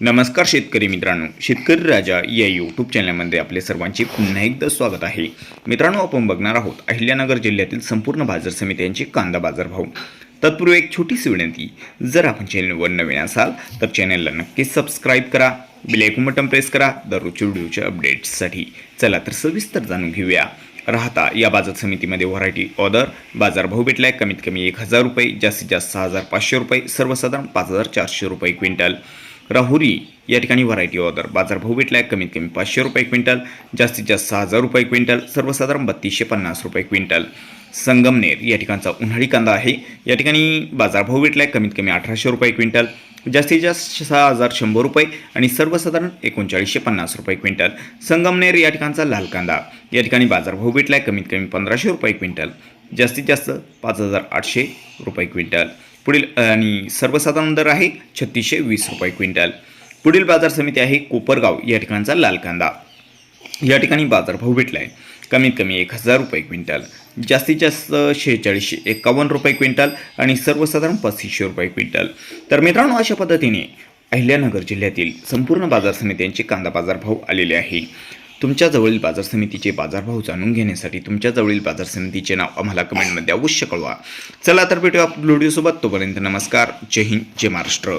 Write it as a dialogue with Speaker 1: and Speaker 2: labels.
Speaker 1: नमस्कार शेतकरी मित्रांनो. शेतकरी राजा या यूट्यूब चॅनलमध्ये आपले सर्वांचे पुन्हा एकदा स्वागत आहे. मित्रांनो आपण बघणार आहोत अहिल्यानगर जिल्ह्यातील संपूर्ण बाजार समित्यांचे कांदा बाजारभाव. तत्पूर्वी एक छोटीशी विनंती जर आपण चॅनलवर नवीन असाल तर चॅनलला नक्कीच सबस्क्राईब करा बेलायकून बटन प्रेस करा दररोजच्या व्हिडिओच्या अपडेट्ससाठी चला तर सविस्तर जाणून घेऊया. राहता या बाजार समितीमध्ये व्हरायटी ऑर्डर बाजारभाव भेटला आहे कमीत कमी एक हजार रुपये जास्तीत जास्त सहा हजार पाचशे रुपये सर्वसाधारण पाच हजार चारशे रुपये क्विंटल. राहुरी या ठिकाणी व्हरायटी ऑर्डर बाजारभाव आहे कमीत कमी पाचशे रुपये क्विंटल जास्तीत जास्त सहा हजार रुपये क्विंटल सर्वसाधारण बत्तीसशे पन्नास रुपये क्विंटल. संगमनेर या ठिकाणचा उन्हाळी कांदा आहे. या ठिकाणी बाजारभाव भेटलाय कमीत कमी अठराशे रुपये क्विंटल जास्तीत जास्त सहा हजार शंभर रुपये आणि सर्वसाधारण एकोणचाळीसशे पन्नास रुपये क्विंटल. संगमनेर या ठिकाणचा लाल कांदा. या ठिकाणी बाजारभाव भेटलाय कमीत कमी पंधराशे रुपये क्विंटल जास्तीत जास्त पाच हजार आठशे रुपये क्विंटल. पुढील आणि सर्वसाधारण दर आहे छत्तीसशे वीस रुपये क्विंटल. पुढील बाजार समिती आहे कोपरगाव या ठिकाणचा लाल कांदा. या ठिकाणी बाजारभाव भेटला आहे कमीत कमी एक हजार रुपये क्विंटल. जास्तीत जास्त शेहेचाळीसशे एकावन्न रुपये क्विंटल आणि सर्वसाधारण पस्तीसशे रुपये क्विंटल. तर मित्रांनो अशा पद्धतीने अहिल्यानगर जिल्ह्यातील संपूर्ण बाजार समित्यांचे कांदा बाजारभाव आलेले आहे. तुमच्या जवळील बाजार समितीचे बाजारभाव जाणून घेण्यासाठी तुमच्या जवळील बाजार समितीचे नाव आम्हाला कमेंटमध्ये अवश्य कळवा. चला तर भेटूया व्हिडिओसोबत तोपर्यंत नमस्कार. जय हिंद जय महाराष्ट्र.